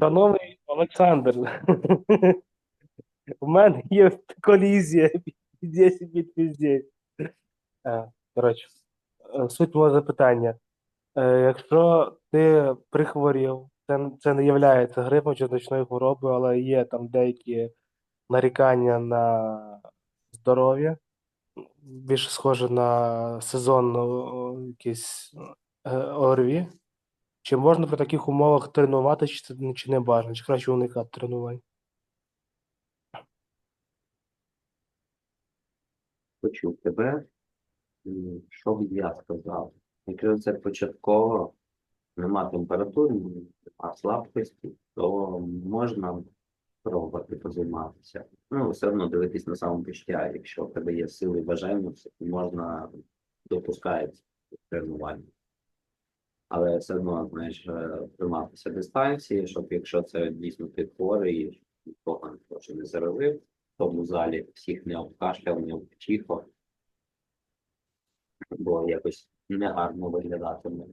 Шановний Олександр, у мене є колізія піздець від піздець. Е, Коротше, е, суть мого запитання. Е, Якщо ти прихворів, це, це не є грипом чи значною хворобою, але є там деякі нарікання на здоров'я, більше схоже на сезонну якісь е, ОРВІ. Чи можна при таких умовах тренувати, чи це чи не бажано, чи краще уникати тренувань? почув тебе. Що б я сказав? Якщо це початково, нема температури, нема слабкості, то можна пробувати позайматися. Ну, все одно дивитись на самому. Якщо в тебе є сили і бажання, можна допускається тренування. Але все одно, знаєш, е, триматися дистанції, щоб якщо це дійсно ти хворий, нікого не не заразив, в тому залі всіх не обкашляв, не обчихав, бо якось негарно виглядатиме.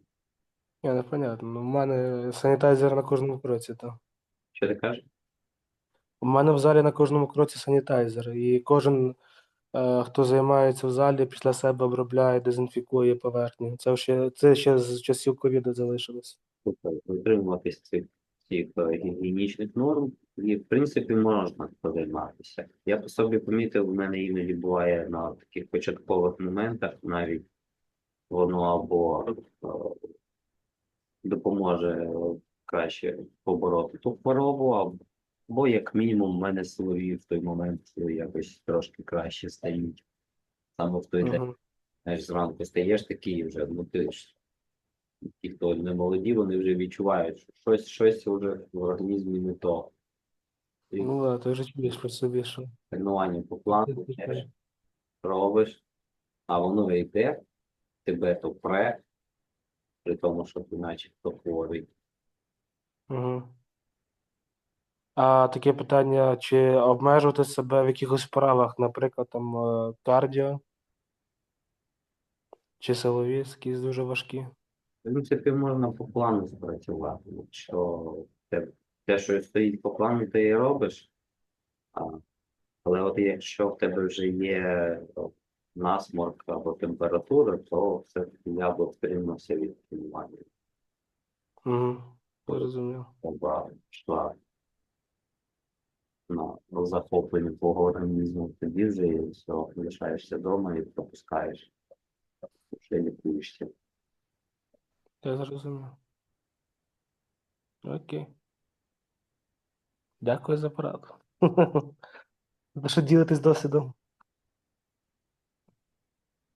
Ні, непонятно. Ну, У мене санітайзер на кожному кроці, так. Що ти кажеш? У мене в залі на кожному кроці санітайзер, і кожен, хто займається в залі, після себе обробляє, дезінфікує поверхню. Це ще, це ще з часів ковіду залишилось. Дотримуватись цих цих е, гігієнічних норм, і в принципі можна позайматися. Я по собі помітив, у мене іноді буває на таких початкових моментах навіть воно або е, допоможе е, краще побороти ту хворобу, або, або як мінімум в мене силові в той момент якось трошки краще стають. Саме в той день. Мгм. Знаєш, зранку стаєш такий вже, ну ти ж ті, хто не молоді, вони вже відчувають, що щось, щось вже в організмі не то. І Ну да, ти вже чуєш про собі, що тренування по плану теж робиш, а воно йде, тебе то пре, при тому, що ти начебто хворий. Угу. А таке питання, чи обмежувати себе в якихось вправах, наприклад, там е, кардіо, чи силові, якісь дуже важкі? В принципі, можна по плану спрацювати. Якщо те, те, що стоїть по плану, ти і робиш. А, але от якщо в тебе вже є насморк або температура, то все-таки я б втримався від тренування. Угу. Зрозумів. Оба захоплення твого організму, тоді вже і все, лишаєшся вдома і пропускаєш. Ще лікуєшся. Я зрозумів. Окей. Дякую за пораду. За що ділитись досвідом?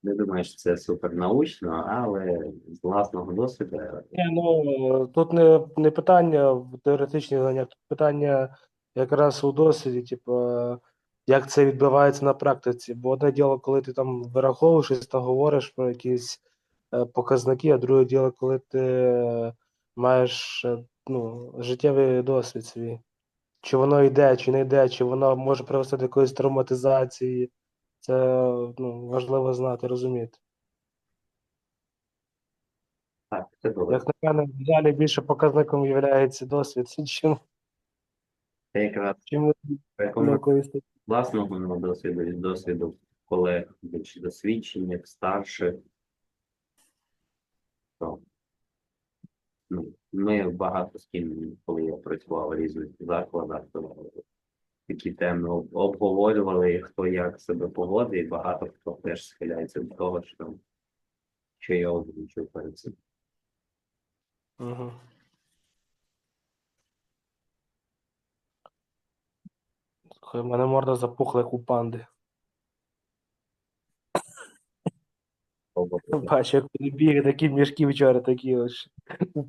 Не думаю, що це супер научно, але з власного досвіду Ні, ну, тут не, не питання в теоретичних знаннях, тут питання якраз у досвіді, типу, як це відбувається на практиці. Бо одне діло, коли ти там вираховуєш, щось там говориш про якісь е, показники, а друге діло, коли ти маєш е, ну, життєвий досвід свій. Чи воно йде, чи не йде, чи воно може привести до якоїсь травматизації. Це ну, важливо знати, розуміти. так, це добре. Як на мене, в залі більше показником є досвід, чим, якраз чим рекомендую власного досвіду від досвіду колег більш досвідчених, старших. То, ну, ми багато з ким, коли я працював в різних закладах, то такі теми об- обговорювали, хто як себе поводить, і багато хто теж схиляється до того, що, що я озвучив перед цим. Угу. Слухай, в мене морда запухла, як у панди. Бачу, як вони такі мішки вчора такі ось.